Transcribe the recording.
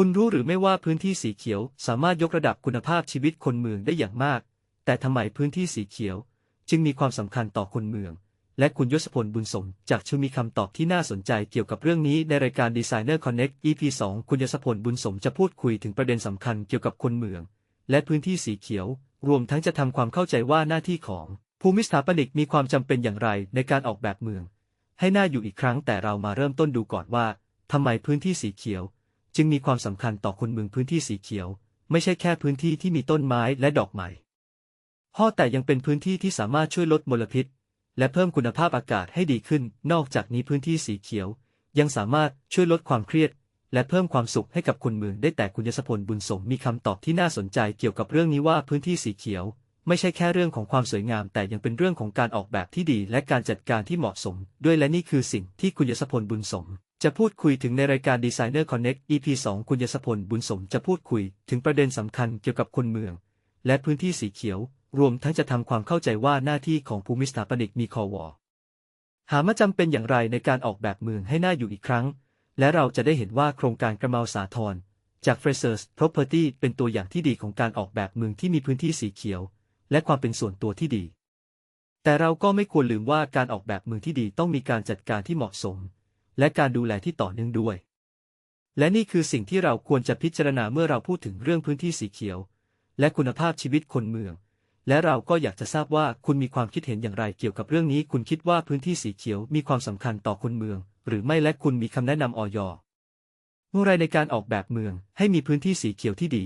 คุณรู้หรือไม่ว่าพื้นที่สีเขียวสามารถยกระดับคุณภาพชีวิตคนเมืองได้อย่างมาก แต่ทำไมพื้นที่สีเขียว จึงมีความสำคัญต่อคนเมือง และคุณยศพลบุญสมจากชูมีคำตอบที่น่าสนใจเกี่ยวกับเรื่องนี้ในรายการ Designer Connect EP 2 คุณยศพลบุญสมจะพูดคุยถึงประเด็นสำคัญเกี่ยวกับคนเมือง และพื้นที่สีเขียว รวมทั้งจะทำความเข้าใจว่าหน้าที่ของภูมิสถาปนิกมีความจำเป็นอย่างไรในการออกแบบเมือง ให้น่าอยู่อีกครั้งแต่เรามาเริ่มต้นดูก่อนว่าทำไมพื้นที่สีเขียว จึงมีความสำคัญต่อคนเมืองพื้นที่สีเขียว ไม่ใช่แค่พื้นที่ที่มีต้นไม้และดอกไม้ห่อแต่ยังเป็นพื้นที่ที่สามารถช่วยลดมลพิษ และเพิ่มคุณภาพอากาศให้ดีขึ้น นอกจากนี้พื้นที่สีเขียว ยังสามารถช่วยลดความเครียด และเพิ่มความสุขให้กับคนเมืองได้แต่คุณยศพลบุญสมมีคำตอบที่น่าสนใจเกี่ยวกับเรื่องนี้ว่าพื้นที่สีเขียว ไม่ใช่แค่เรื่องของความสวยงาม แต่ยังเป็นเรื่องของการออกแบบที่ดี และการจัดการที่เหมาะสม ด้วยและนี่คือสิ่งที่คุณยศพลบุญสม จะพูดคุยถึงในรายการ Designer Connect EP 2 คุณยศพล บุญสมจะพูดคุยถึงประเด็นสำคัญเกี่ยวกับคนเมือง และพื้นที่สีเขียว รวมทั้งจะทำความเข้าใจว่าหน้าที่ของภูมิสถาปนิกมีคอวอหามาจำเป็นอย่างไรในการออกแบบเมืองให้น่าอยู่อีกครั้ง และเราจะได้เห็นว่าโครงการกระเมาสาทรจาก Frasers Property เป็นตัวอย่างที่ดีของการออกแบบเมืองที่มีพื้นที่สีเขียว และความเป็นส่วนตัวที่ดี แต่เราก็ไม่ควรลืมว่าการออกแบบเมืองที่ดีต้องมีการจัดการที่เหมาะสม และการดูแลที่ต่อเนื่องด้วย และนี่คือสิ่งที่เราควรจะพิจารณาเมื่อเราพูดถึงเรื่องพื้นที่สีเขียว และคุณภาพชีวิตคนเมือง และเราก็อยากจะทราบว่าคุณมีความคิดเห็นอย่างไรเกี่ยวกับเรื่องนี้ คุณคิดว่าพื้นที่สีเขียวมีความสำคัญต่อคนเมือง หรือไม่และคุณมีคำแนะนำออยอะไรในการออกแบบเมืองให้มีพื้นที่สีเขียวที่ดี